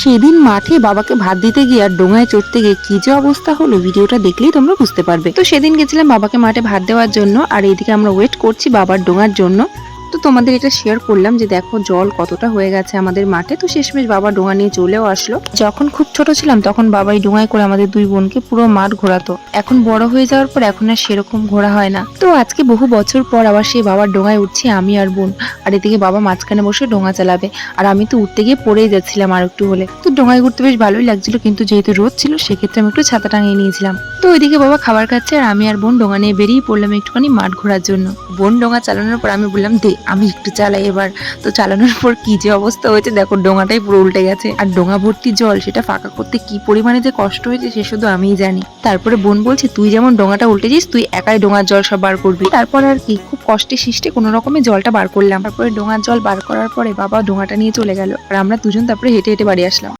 সেদিন মাঠে বাবাকে ভাত দিতে গিয়ে আর ডোঙায় চড়তে গিয়ে কি যে অবস্থা হলো ভিডিওটা দেখলেই তোমরা বুঝতে পারবে। তো সেদিন গেছিলাম বাবাকে মাঠে ভাত দেওয়ার জন্য, আর এইদিকে আমরা ওয়েট করছি বাবার ডোঙার জন্য। তো তোমাদের এটা শেয়ার করলাম যে দেখো জল কতটা হয়ে গেছে আমাদের মাঠে। তো শেষমেশ বাবা ডোঙা নিয়ে চলেও আসলো। যখন খুব ছোট ছিলাম তখন বাবাই ডোঙায় করে আমাদের দুই বোনকে পুরো মাঠ ঘোরাতো। এখন বড় হয়ে যাওয়ার পর এখন আর সেরকম ঘোরা হয় না। তো আজকে বহু বছর পর আবার সেই বাবার ডোঙায় উঠছি আমি আর বোন। আর এদিকে বাবা মাঝখানে বসে ডোঙা চালাবে। আর আমি তো উঠতে গিয়ে পড়েই যাচ্ছিলাম আর একটু হলে। তো ডোঙায় ঘুরতে বেশ ভালোই লাগছিল কিন্তু যেহেতু রোদ ছিল সেক্ষেত্রে আমি একটু ছাতা টাঙিয়ে নিয়েছিলাম। তো ওইদিকে বাবা খাবার খাচ্ছে আর আমি আর বোন ডোঙা নিয়ে বেরিয়ে পড়লাম একটুখানি মাঠ ঘোরার জন্য। বোন ডোঙা চালানোর পর আমি বললাম, দে আমি একটু চালাই এবার। তো চালানোর পর কি যে অবস্থা হয়েছে, দেখো ডোঙাটাই পুরো উল্টে গেছে। আর ডোঙা ভর্তি জল, সেটা ফাঁকা করতে কি পরিমাণে যে কষ্ট হয়েছে সে শুধু আমিই জানি। তারপরে বোন বলছে, তুই যেমন ডোঙাটা উল্টেছিস তুই একাই ডোঙার জল সব বার করবি। তারপর আর কি, খুব কষ্টে সৃষ্টে, কোনো রকমে জলটা বার করলাম। তারপরে ডোঙার জল বার করার পরে বাবা ডোঙাটা নিয়ে চলে গেল। আর আমরা দুজন তারপরে হেঁটে হেঁটে বাড়ি আসলাম।